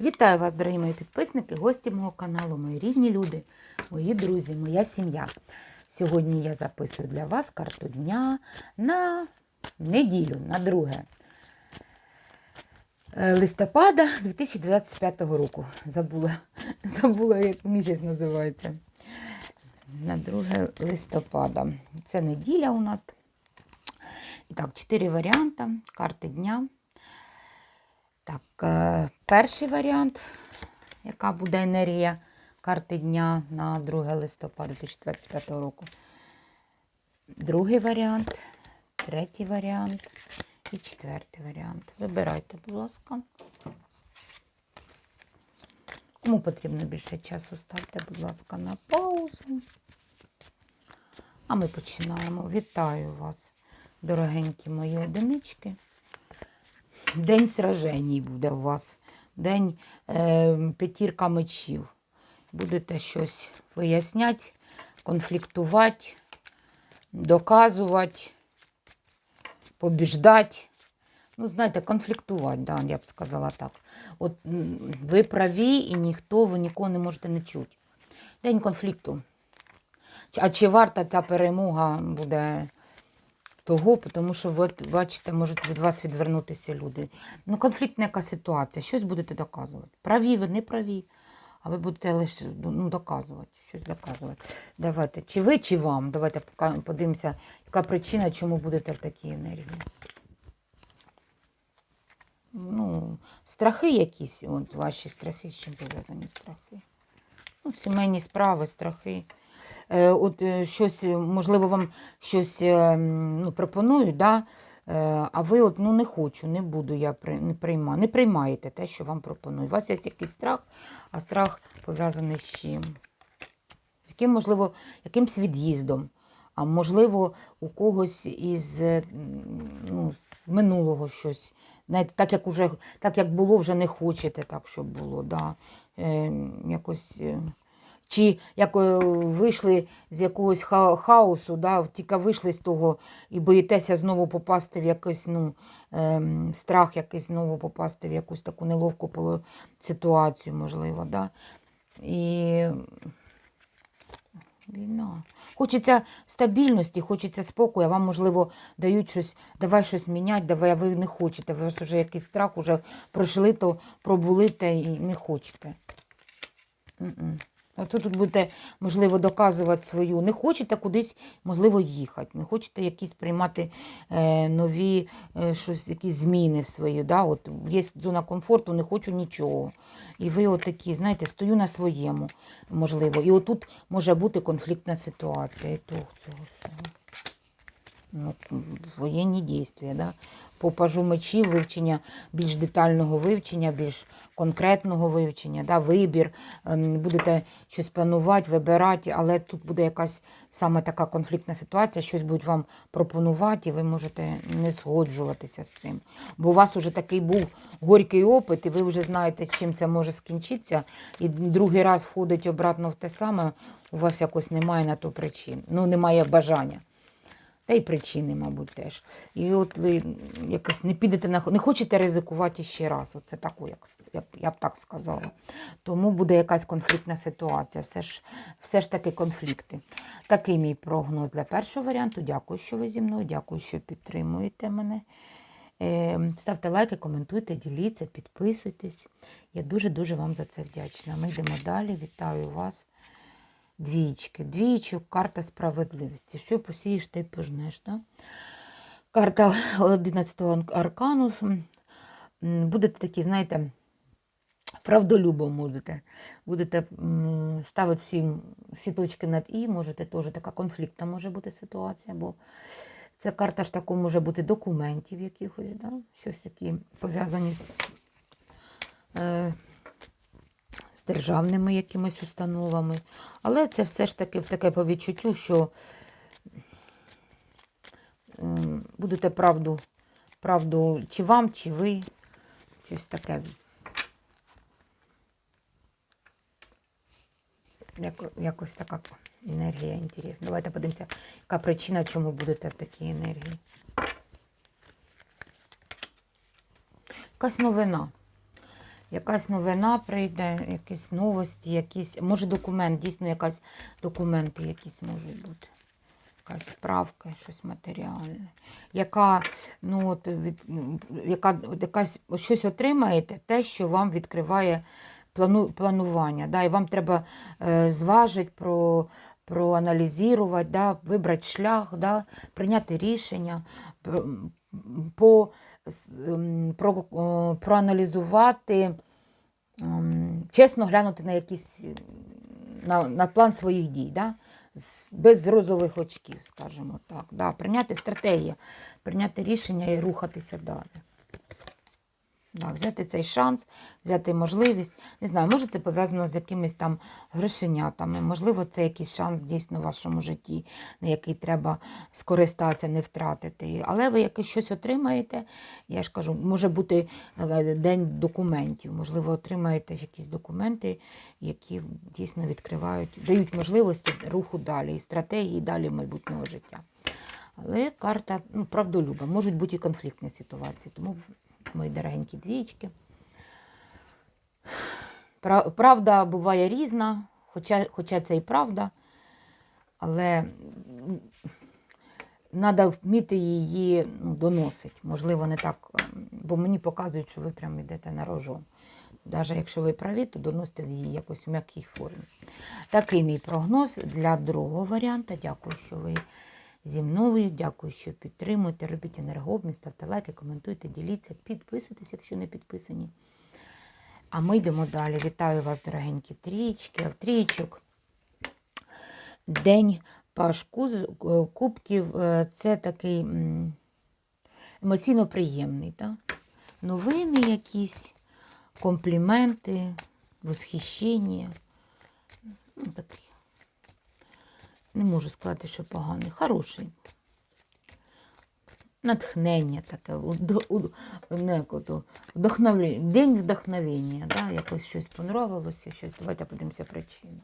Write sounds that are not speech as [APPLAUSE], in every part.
Вітаю вас, дорогі мої підписники, гості мого каналу, мої рідні люди, мої друзі, моя сім'я. Сьогодні я записую для вас карту дня на неділю, на 2 е, листопада 2025 року. Забула, [LAUGHS] забула, як місяць називається. На 2 листопада. Це неділя у нас. Так, чотири варіанти карти дня. Так, е, перший варіант, яка буде енергія карти дня на 2 листопада 2025 року. Другий варіант, третій варіант і четвертий варіант. Вибирайте, будь ласка. Кому потрібно більше часу, ставте, будь ласка, на паузу. А ми починаємо. Вітаю вас, дорогенькі мої одинички. День сраженій буде у вас. День е, п'ятірка мечів. Будете щось виясняти, конфліктувати, доказувати, побіждати. Ну, знаєте, конфліктувати, да, я б сказала так. От ви праві і ніхто, ви нікого не можете не чути. День конфлікту. А чи варта ця перемога буде того, тому що ви бачите, можуть від вас відвернутися люди. Ну, конфліктна яка ситуація, щось будете доказувати. Праві ви, не праві, а ви будете лише ну, доказувати, щось доказувати. Давайте, чи ви, чи вам. Давайте подивимося, яка причина, чому будете в такій енергії. Ну, страхи якісь, от ваші страхи, з чим пов'язані страхи. Ну, сімейні справи, страхи. Е, от е, щось, е, можливо, вам щось ну, пропонують, да? а ви от, ну, не хочу, не буду, я не, прийма, не приймаєте те, що вам пропонують. У вас є якийсь страх, а страх пов'язаний з чим? З яким, можливо, якимсь від'їздом, а можливо, у когось із ну, з минулого щось. Знаєте, так як уже, так як було, вже не хочете так, щоб було. Да? Е, якось, чи як е, вийшли з якогось ха- хаосу, да? тільки вийшли з того і боїтеся знову попасти в якийсь ну, ем, страх, якийсь знову попасти в якусь таку неловку ситуацію, можливо. Да? І Війна. Хочеться стабільності, хочеться спокою, а вам, можливо, дають щось, давай щось міняти, давай, а ви не хочете. Ви вже якийсь страх уже пройшли, то пробули те і не хочете. М-м. А то тут будете, можливо, доказувати свою. Не хочете кудись, можливо, їхати, не хочете якісь приймати е, нові е, щось, якісь зміни в свої. Да? От є зона комфорту, не хочу нічого. І ви отакі, знаєте, стою на своєму, можливо. І отут може бути конфліктна ситуація. І того цього всього. Воєнні дійства, да? по пажу мечів, вивчення більш детального вивчення, більш конкретного вивчення, да? вибір, ем, будете щось планувати, вибирати, але тут буде якась саме така конфліктна ситуація, щось будуть вам пропонувати, і ви можете не згоджуватися з цим. Бо у вас вже такий був горький опит, і ви вже знаєте, чим це може скінчитися, і другий раз входить обратно в те саме, у вас якось немає на то причин, ну немає бажання. Та й причини, мабуть, теж. І от ви якось не підете на не хочете ризикувати ще раз. Оце таку, як, як я б так сказала. Тому буде якась конфліктна ситуація. Все ж, все ж таки конфлікти. Такий мій прогноз для першого варіанту. Дякую, що ви зі мною. Дякую, що підтримуєте мене. Е, Ставте лайки, коментуйте, діліться, підписуйтесь. Я дуже-дуже вам за це вдячна. Ми йдемо далі. Вітаю вас. Двічки. Двічок, карта справедливості. Що посієш, ти пожнеш. Да? Карта 11-го аркану. Будете такі, знаєте, правдолюбом можете. Будете ставити всі, всі точки над І, можете теж така конфліктна може бути ситуація, бо ця карта ж таку може бути документів якихось, да? щось такі пов'язані з. Е, з державними якимись установами. Але це все ж таки таке по відчуттю, що будете правду, правду чи вам, чи ви. Щось таке. Яко- Якось така енергія інтересна. Давайте подивимося, яка причина, чому будете в такій енергії. Якась новина. Якась новина прийде, якісь новості, якісь, може документ, дійсно якась документи якісь можуть бути. Якась справка, щось матеріальне. Яка, ну, от, від, яка, якась, щось отримаєте, те, що вам відкриває плану, планування. Да? І вам треба е, зважити, про, проаналізувати, да? вибрати шлях, да? прийняти рішення, по, проаналізувати, ем, чесно глянути на якісь ем, на, на план своїх дій, да? Без розових очків, скажімо так. Да? Прийняти стратегію, прийняти рішення і рухатися далі. Да, взяти цей шанс, взяти можливість. Не знаю, може це пов'язано з якимись там грошенятами, можливо, це якийсь шанс дійсно в вашому житті, на який треба скористатися, не втратити. Але ви якесь щось отримаєте. Я ж кажу, може бути е, день документів. Можливо, отримаєте якісь документи, які дійсно відкривають, дають можливості руху далі, стратегії далі майбутнього життя. Але карта ну, правдолюба, можуть бути і конфліктні ситуації. Тому, мої дорогенькі двічки. Правда буває різна, хоча, хоча це і правда, але треба вміти її ну, доносити. Можливо, не так, бо мені показують, що ви прямо йдете на рожон. Навіть якщо ви праві, то доносите її якось в м'якій формі. Такий мій прогноз для другого варіанта. Дякую, що ви зі мною. Дякую, що підтримуєте. Робіть енергообмін, ставте лайки, коментуйте, діліться, підписуйтесь, якщо не підписані. А ми йдемо далі. Вітаю вас, дорогенькі трічки, автрійчок. День Паш Куз- е, Кубків е, це такий емоційно приємний. Да? Новини якісь, компліменти, восхищення. Ну, такий. Не можу сказати, що поганий. Хороший. Натхнення таке, удо- у- не, як ото, вдохновлення, день вдохновення, да? якось щось понравилося, щось. Давайте подивимося причину.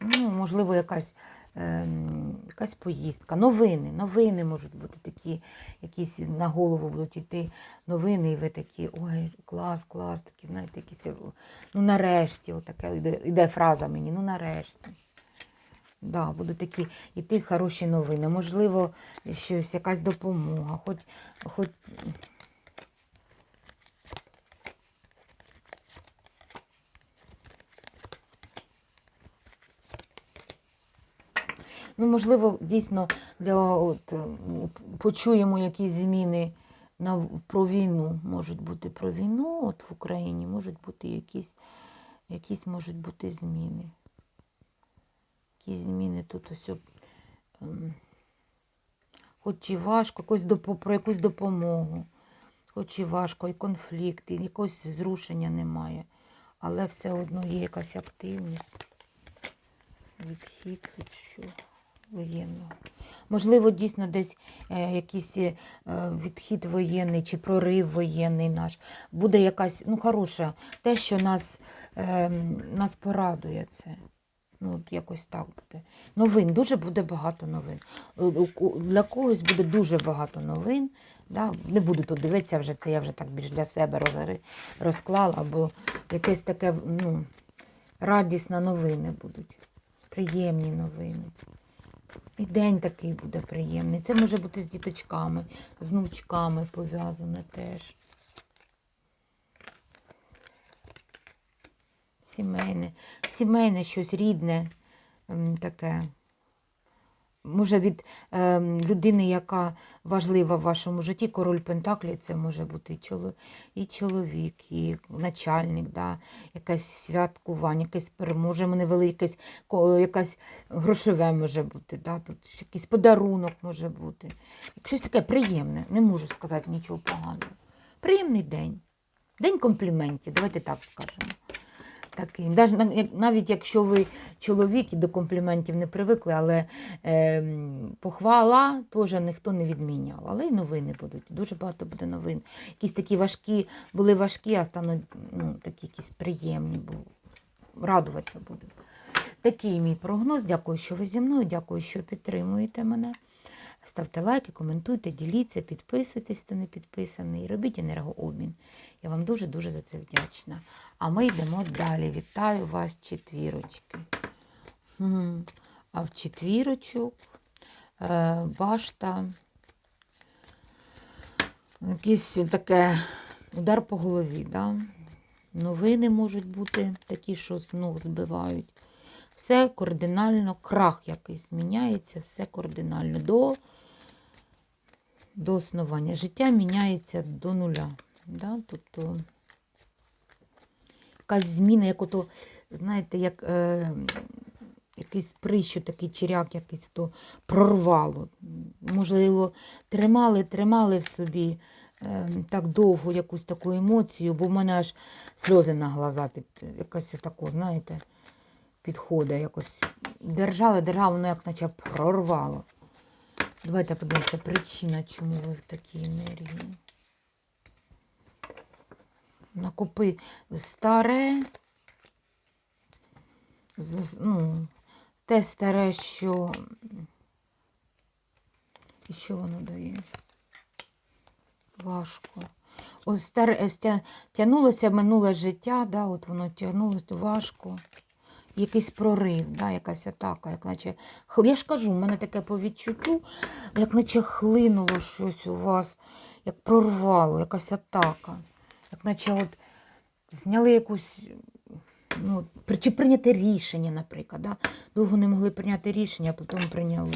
Ну, можливо, якась, ем, якась поїздка. Новини. Новини можуть бути такі, якісь на голову будуть йти новини, і ви такі, ой, клас, клас, такі, знаєте, якісь, ну нарешті, отаке йде, йде фраза мені, ну нарешті. Да, будуть такі йти хороші новини. Можливо, щось, якась допомога, хоч, хоч Ну, можливо, дійсно для от, е, почуємо якісь зміни на, про війну. Можуть бути про війну от в Україні, можуть бути якісь, якісь можуть бути зміни. Якісь зміни тут ось. ем, Хоч і важко, про якусь допомогу. Хоч і важко, і конфлікт, і якогось зрушення немає. Але все одно є якась активність. Відхід від що? Воєнного. Можливо, дійсно десь е, якийсь е, відхід воєнний чи прорив воєнний наш. Буде якась, ну, хороша, те, що нас, е, нас порадує це. Ну, от якось так буде. Новин, дуже буде багато новин. Для когось буде дуже багато новин. Да? Не буду тут дивитися вже, це я вже так більш для себе розклала, бо якесь таке, ну, радісна новини будуть. Приємні новини. І день такий буде приємний. Це може бути з діточками, з внучками пов'язане теж. Сімейне. Сімейне щось рідне ем, таке. Може від ем, людини, яка важлива в вашому житті, король Пентаклі, це може бути і, чоловік, і начальник, да, якесь святкування, якесь пере- може невелике, якесь, грошове може бути, да, тут якийсь подарунок може бути. Щось таке приємне, не можу сказати нічого поганого. Приємний день. День компліментів, давайте так скажемо. Такий. Навіть якщо ви чоловік і до компліментів не привикли, але е, похвала теж ніхто не відміняв. Але й новини будуть. Дуже багато буде новин. Якісь такі важкі, були важкі, а стануть ну, такі якісь приємні, бо радуватися будуть. Такий мій прогноз. Дякую, що ви зі мною. Дякую, що підтримуєте мене. Ставте лайки, коментуйте, діліться, підписуйтесь, хто не підписаний, робіть енергообмін. Я вам дуже-дуже за це вдячна. А ми йдемо далі. Вітаю вас, четвірочки. А в четвірочок е, башта. Якийсь таке удар по голові. Да? Новини можуть бути такі, що з ног збивають. Все кардинально, крах якийсь міняється, все кардинально до, до основання. Життя міняється до нуля. Да? Тобто якась зміна, як ото, знаєте, як е, якийсь прищу, такий черяк, якийсь то прорвало. Можливо, тримали, тримали в собі е, так довго якусь таку емоцію, бо в мене аж сльози на глаза під якась тако, знаєте, підходить якось. Держали, держали, воно як наче прорвало. Давайте подивимося, причина, чому ви в такій енергії. Накопи старе, ну, те старе, що. І що воно дає? Важко. Ось старе, е, тягнулося минуле життя, да, от воно тягнулося важко. Якийсь прорив, да, якась атака, як наче. Я ж кажу, в мене таке по відчуттю, як наче хлинуло щось у вас, як прорвало, якась атака. Як наче от зняли якусь. Ну, чи прийняти рішення, наприклад. Да? Довго не могли прийняти рішення, а потім прийняли.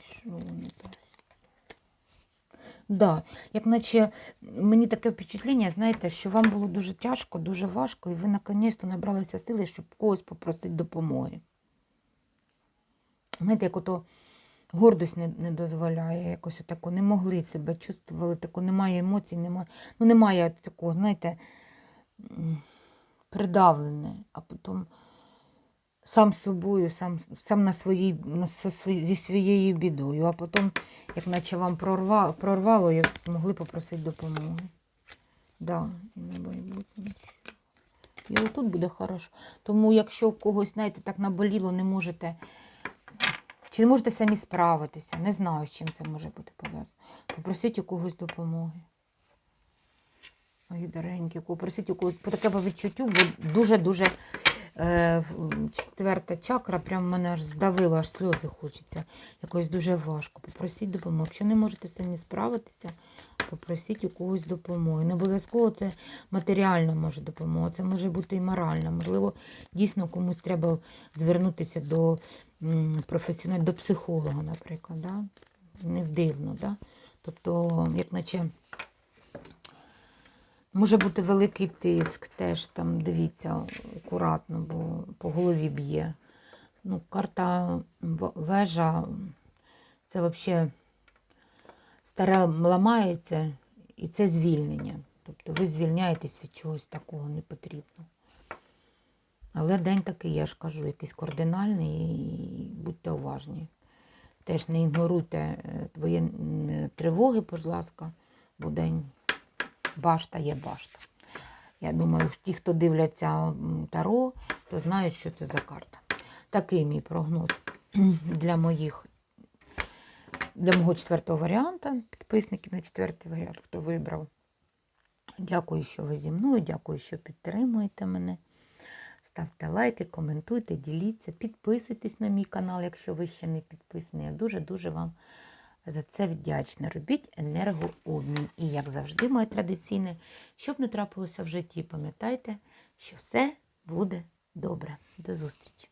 Що воно дасть? Да, як наче мені таке впечатлення, знаєте, що вам було дуже тяжко, дуже важко, і ви наконець-то набралися сили, щоб когось попросити допомоги. Знаєте, як ото гордость не, не дозволяє, якось тако, не могли себе чувствували, тако, немає емоцій, немає, ну немає такого, знаєте, придавлене, а потім сам собою, сам, сам на своїй, зі своєю бідою, а потім, як наче вам прорвало, прорвало, як змогли попросити допомоги. Да, і на майбутнє. І отут буде хорошо. Тому, якщо в когось, знаєте, так наболіло, не можете. Чи не можете самі справитися? Не знаю, з чим це може бути пов'язано. Попросіть у когось допомоги. Ой, дорогенькі, попросіть у когось по таке по відчуттю, бо дуже-дуже четверта чакра, прям мене аж здавило, аж сльози хочеться. Якось дуже важко. Попросіть допомоги. Якщо не можете самі справитися, попросіть у когось допомоги. Не обов'язково це матеріальна може допомога, це може бути і моральна. Можливо, дійсно комусь треба звернутися до професіонального, до психолога, наприклад. Да? Не дивно, да? Тобто, як наче. Може бути великий тиск, теж там дивіться акуратно, бо по голові б'є. Ну, карта вежа це взагалі старе ламається, і це звільнення. Тобто ви звільняєтесь від чогось такого непотрібного. Але день такий, я ж кажу, якийсь кардинальний, і будьте уважні. Теж не ігноруйте е, воєнні тривоги, будь ласка, бо день башта є башта. Я думаю, ті, хто дивляться Таро, то знають, що це за карта. Такий мій прогноз [CLEARS THROAT] для моїх, для мого четвертого варіанта. Підписники на четвертий варіант, хто вибрав. Дякую, що ви зі мною, дякую, що підтримуєте мене. Ставте лайки, коментуйте, діліться, підписуйтесь на мій канал, якщо ви ще не підписані. Я дуже-дуже вам за це вдячна. Робіть енергообмін. І, як завжди, моє традиційне, щоб не трапилося в житті, пам'ятайте, що все буде добре. До зустрічі!